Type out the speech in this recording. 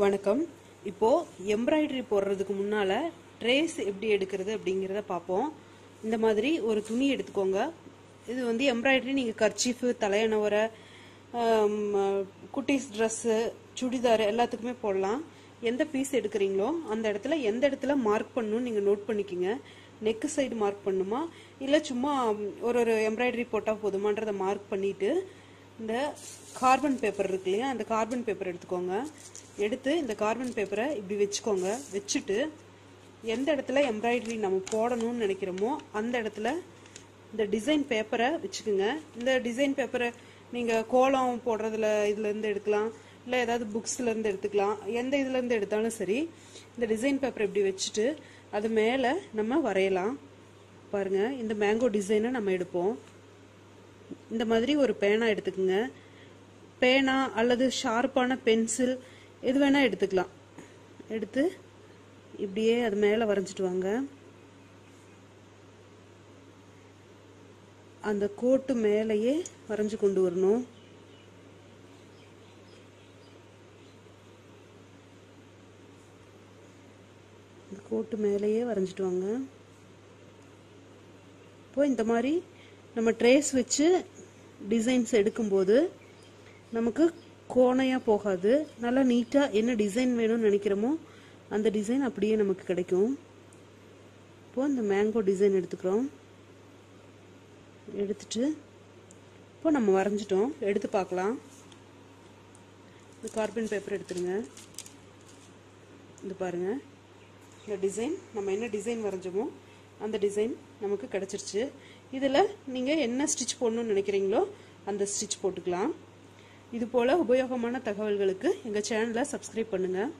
வணக்கம். இப்போ எம்ப்ராய்டரி போடுறதுக்கு முன்னால ட்ரேஸ் எப்படி எடுக்கிறது அப்படிங்கிறத பார்ப்போம். இந்த மாதிரி ஒரு துணி எடுத்துக்கோங்க. இது வந்து எம்ப்ராய்டரி நீங்க கர்ச்சீஃபு தலையணவரை குட்டீஸ் ட்ரெஸ்ஸு சுடிதார் எல்லாத்துக்குமே போடலாம். எந்த பீஸ் எடுக்கிறீங்களோ அந்த இடத்துல எந்த இடத்துல மார்க் பண்ணணும்னு நீங்க நோட் பண்ணிக்கோங்க. நெக்கு சைடு மார்க் பண்ணுமா? இல்லை சும்மா ஒரு ஒரு எம்ப்ராய்டரி போட்டால் போதுமான்றதை மார்க் பண்ணிட்டு இந்த கார்பன் பேப்பர் இருக்கு இல்லையா? அந்த கார்பன் பேப்பர் எடுத்துக்கோங்க. எடுத்து இந்த கார்பன் பேப்பரை இப்படி வச்சுக்கோங்க. வச்சுட்டு எந்த இடத்துல எம்ப்ராய்டரி நம்ம போடணும்னு நினைக்கிறோமோ அந்த இடத்துல இந்த டிசைன் பேப்பரை வச்சுக்கோங்க. இந்த டிசைன் பேப்பரை நீங்கள் கோலம் போடுறதுல இதுலேருந்து எடுக்கலாம். இல்லை ஏதாவது புக்ஸ்லேருந்து எடுத்துக்கலாம். எந்த இதுலேருந்து எடுத்தாலும் சரி இந்த டிசைன் பேப்பரை இப்படி வச்சுட்டு அது மேலே நம்ம வரையலாம். பாருங்க இந்த மேங்கோ டிசைனை நம்ம எடுப்போம். இந்த மாதிரி ஒரு பேனா எடுத்துக்கோங்க. பேனா அல்லது ஷார்ப்பான பென்சில் எது வேணால் எடுத்துக்கலாம். எடுத்து இப்படியே அது மேலே வரைஞ்சிட்டு வாங்க. அந்த கோட்டு மேலேயே வரைஞ்சு கொண்டு வரணும். இந்த கோட்டு மேலேயே வரைஞ்சிட்டு வாங்க. இப்போ இந்த மாதிரி நம்ம ட்ரேஸ் வச்சு டிசைன்ஸ் எடுக்கும்போது நமக்கு கோணையாக போகாது. நல்லா நீட்டாக என்ன டிசைன் வேணும்னு நினைக்கிறோமோ அந்த டிசைன் அப்படியே நமக்கு கிடைக்கும். இப்போது இந்த மேங்கோ டிசைன் எடுத்துக்கிறோம். எடுத்துட்டு இப்போ நம்ம வரைஞ்சிட்டோம். எடுத்து பார்க்கலாம். இந்த கார்பன் பேப்பர் எடுத்துருங்க. இது பாருங்கள் இந்த டிசைன் நம்ம என்ன டிசைன் வரைஞ்சோமோ அந்த டிசைன் நமக்கு கிடைச்சிருச்சு. இதில் நீங்கள் என்ன ஸ்டிச் போடணும்னு நினைக்கிறீங்களோ அந்த ஸ்டிச் போட்டுக்கலாம். இது போல் உபயோகமான தகவல்களுக்கு எங்கள் சேனலை சப்ஸ்கிரைப் பண்ணுங்கள்